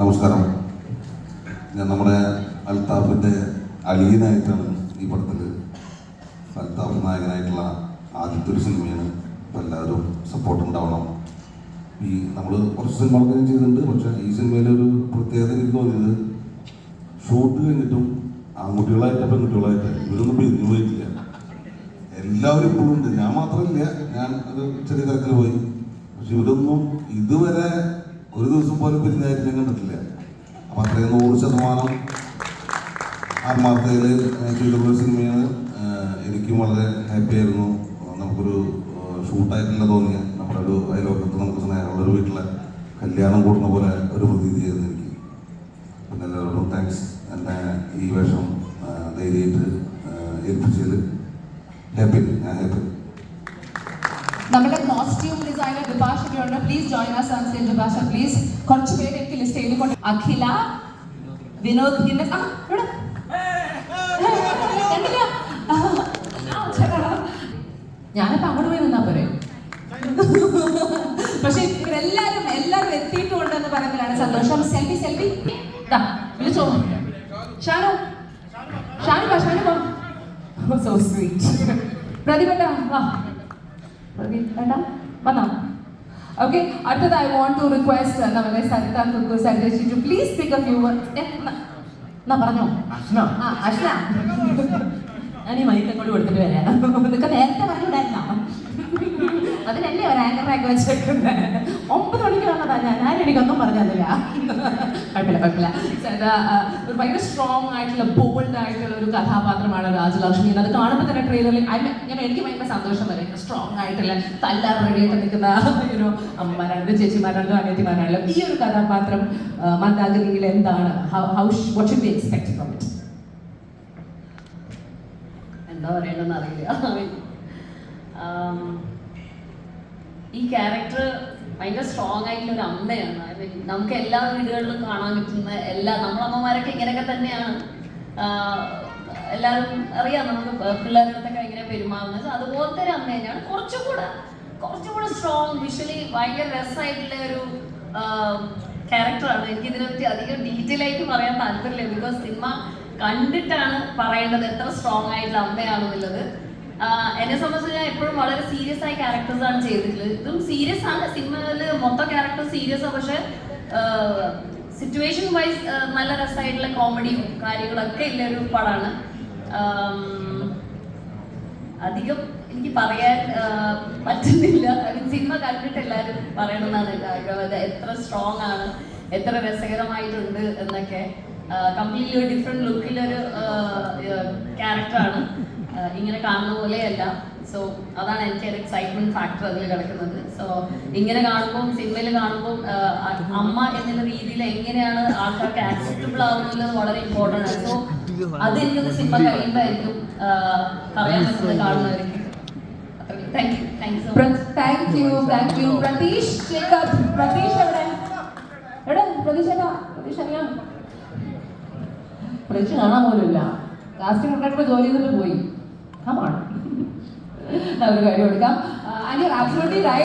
നമസ്കാരം. ഞാൻ നമ്മുടെ അൽത്താഫിന്റെ അലീനായിട്ടാണ് ഈ പടത്തിൽ അൽത്താഫ് നായകനായിട്ടുള്ള ആദ്യത്തെ ഒരു സിനിമയാണ് അപ്പോൾ എല്ലാവരും സപ്പോർട്ട് ഉണ്ടാവണം. ഈ നമ്മൾ കുറച്ച് സിനിമകളൊക്കെ ചെയ്തിട്ടുണ്ട്. പക്ഷേ ഈ സിനിമയിലൊരു പ്രത്യേകത എനിക്ക് തോന്നിയത് ഷൂട്ട് കഴിഞ്ഞിട്ടും ആൺകുട്ടികളായിട്ട് പെൺകുട്ടികളായിട്ട് ഇവരൊന്നും പിരിഞ്ഞു പോയിട്ടില്ല. എല്ലാവരും ഇപ്പോഴും ഉണ്ട്. ഞാൻ മാത്രമല്ല ഞാൻ അത് ചെറിയ തരത്തിൽ പോയി. പക്ഷെ ഇവരൊന്നും ഇതുവരെ ഒരു ദിവസം പോലും പിരിഞ്ഞായിട്ട് ഞാൻ കണ്ടിട്ടില്ല. അപ്പം അത്രയും നൂറ് ശതമാനം ആത്മാർത്ഥയിൽ ചെയ്തിട്ടുള്ള സിനിമയാണ്. എനിക്കും വളരെ ഹാപ്പി ആയിരുന്നു. നമുക്കൊരു ഷൂട്ടായിട്ടില്ല തോന്നിയ നമ്മുടെ ഒരു അയലോക്കത്ത് നമുക്ക് സ്നേഹമുള്ള ഒരു വീട്ടിലെ കല്യാണം കൂടുന്ന പോലെ ഒരു പ്രതീതി ആയിരുന്നു എനിക്ക്. പിന്നെ എല്ലാവരോടും താങ്ക്സ് എന്നെ ഈ വേഷം ധൈര്യമായിട്ട് ഏൽപ്പിച്ചത് ഹാപ്പി ഞാൻ ഹാപ്പി നമ്മുടെ costume designer വിഭാഷകയുണ്ട് please join on stage Vibhasha please കുറച്ച് പേര് എനിക്ക് ലിസ്റ്റ് ചെയ്ത് കൊണ്ട് അഖില വിനോദ് ആ? ആ. ഞാനിപ്പോ അങ്ങോട്ട് പോയി നിന്നാ പോരെ? പക്ഷെ ഇവരെല്ലാരും എല്ലാരും എത്തിയിട്ടുണ്ട് എന്ന് പറയുന്നതിലാണ് സന്തോഷം സെൽഫി സെൽഫി വിളിച്ചോ? ഷാനു. ഷാനു ഷാനു സോ സ്വീറ്റ് പ്രതിഭട്ട വാ. പ്രദീപ് ഏട്ടാ വന്നോ. ഓക്കെ അടുത്തത് ഐ വോണ്ട് ടു റിക്വസ്റ്റ് നമ്മുടെ Saritha Kukku Saritha too please pick a few എന്നാ പറഞ്ഞോ. ആ അഷ്ന. ഞാൻ ഈ മൈക്ക് കൂടി കൊടുത്തിട്ട് വരാം. നിങ്ങൾക്ക് നേരത്തെ പറഞ്ഞുകൂടായിരുന്നോ? അതിനല്ലേ ഒരു ആങ്കറാക്കി വെച്ചേക്കുന്നത് ഒമ്പത് മണിക്ക് വന്നതാ ഞാൻ. ആരെനിക്കൊന്നും പറഞ്ഞു തന്നില്ല കുഴപ്പമില്ല കുഴപ്പമില്ല. ഒരു ഭയങ്കര സ്ട്രോങ് ആയിട്ടുള്ള ബോൾഡ് ആയിട്ടുള്ള ഒരു കഥാപാത്രമാണ് രാജലക്ഷ്മി. അത് കാണുമ്പോൾ തന്നെ ട്രെയിലറിൽ ഞാൻ എനിക്ക് ഭയങ്കര സന്തോഷം വരും. സ്ട്രോങ് ആയിട്ടുള്ള തല്ലാൻ റെഡിയായിട്ട് നിൽക്കുന്ന ഒരു അമ്മമാരാണെങ്കിലും ചേച്ചിമാരാണെങ്കിലും അനിയത്തിമാരാണെങ്കിലും ഈ ഒരു കഥാപാത്രം മന്ദാഗതിയിൽ എന്താണ്? How what be expect from it എന്താ പറയണ്ടെന്ന് അറിയില്ല. ആം, ഈ ക്യാരക്ടർ ഭയങ്കര സ്ട്രോങ് ആയിട്ടുള്ള ഒരു അമ്മയാണ്. ഐ മീൻ നമുക്ക് എല്ലാ വീടുകളിലും കാണാൻ പറ്റുന്ന എല്ലാ നമ്മളമ്മമാരൊക്കെ ഇങ്ങനെയൊക്കെ തന്നെയാണ്. എല്ലാവരും അറിയാം നമുക്ക് പ- പിള്ളേരുടെ ഇങ്ങനെ പെരുമാറുന്നത്. അതുപോലത്തെ ഒരു അമ്മ തന്നെയാണ്. കുറച്ചും കൂടെ കുറച്ചും കൂടെ സ്ട്രോങ് വിഷ്വലി ഭയങ്കര രസമായിട്ടുള്ള ഒരു ക്യാരക്ടറാണ് എനിക്ക് ഇതിനെപ്പറ്റി അധികം ഡീറ്റെയിൽ ആയിട്ട് പറയാൻ താല്പര്യമില്ല. ബിക്കോസ് സിനിമ കണ്ടിട്ടാണ് പറയേണ്ടത് എത്ര സ്ട്രോങ് ആയിട്ടുള്ള അമ്മയാണെന്നുള്ളത്. എന്നെ സംബന്ധിച്ച് ഞാൻ എപ്പോഴും വളരെ സീരിയസ് ആയ ക്യാരക്ടേഴ്സ് ആണ് ചെയ്തിട്ടുള്ളത്. ഇതും സീരിയസ് ആണ്. സിനിമയിൽ മൊത്തം ക്യാരക്ടർ സീരിയസ് ആണ്. പക്ഷെ സിറ്റുവേഷൻ വൈസ് നല്ല രസമായിട്ടുള്ള കോമഡിയും കാര്യങ്ങളൊക്കെ ഉള്ള ഒരു പടമാണ് അധികം എനിക്ക് പറയാൻ പറ്റുന്നില്ല. സിനിമ കണ്ടിട്ട് എല്ലാവരും പറയണമെന്നാണ് എന്റെ ആഗ്രഹം. എത്ര സ്ട്രോങ് ആണ് എത്ര രസകരമായിട്ടുണ്ട് എന്നൊക്കെ. കംപ്ലീറ്റ്ലി ഒരു ഡിഫറെന്റ് ലുക്കിലൊരു ക്യാരക്ടറാണ് ഇങ്ങനെ കാണുന്ന പോലെയല്ല. സോ അതാണ് എനിക്ക് ഒരു എക്സൈറ്റ്മെന്റ് ഫാക്ടർ അതിൽ കിടക്കുന്നത്. സോ ഇങ്ങനെ കാണുമ്പോൾ സിനിമയിൽ കാണുമ്പോൾ അമ്മ എന്നുള്ള രീതിയിൽ എങ്ങനെയാണ് ആൾക്കാർക്ക് ആക്സെപ്റ്റബിൾ ആവുന്നുള്ളത് വളരെ ഇമ്പോർട്ടന്റ് ആണ്. സോ അത് എനിക്കത് സിനിമ കഴിയുമ്പോഴായിരിക്കും പറയാൻ പറ്റുന്നത് കാണുന്നവർക്ക്. താങ്ക് യു താങ്ക് ഇല്ല so much thank you thank you Pratheesh Jacob Pratheesh എവിടെ? എവിടെ? പ്രതീഷ് ഏട്ടാ പ്രതീഷ് അറിയാം. പ്രതീഷ് കാണാൻ പോലുമില്ല. കാസ്റ്റിംഗ് ഡയറക്ടർ ജോലി ചെയ്തിട്ട് പോയി. Come on. Now we got to come. Uh, and you're absolutely right.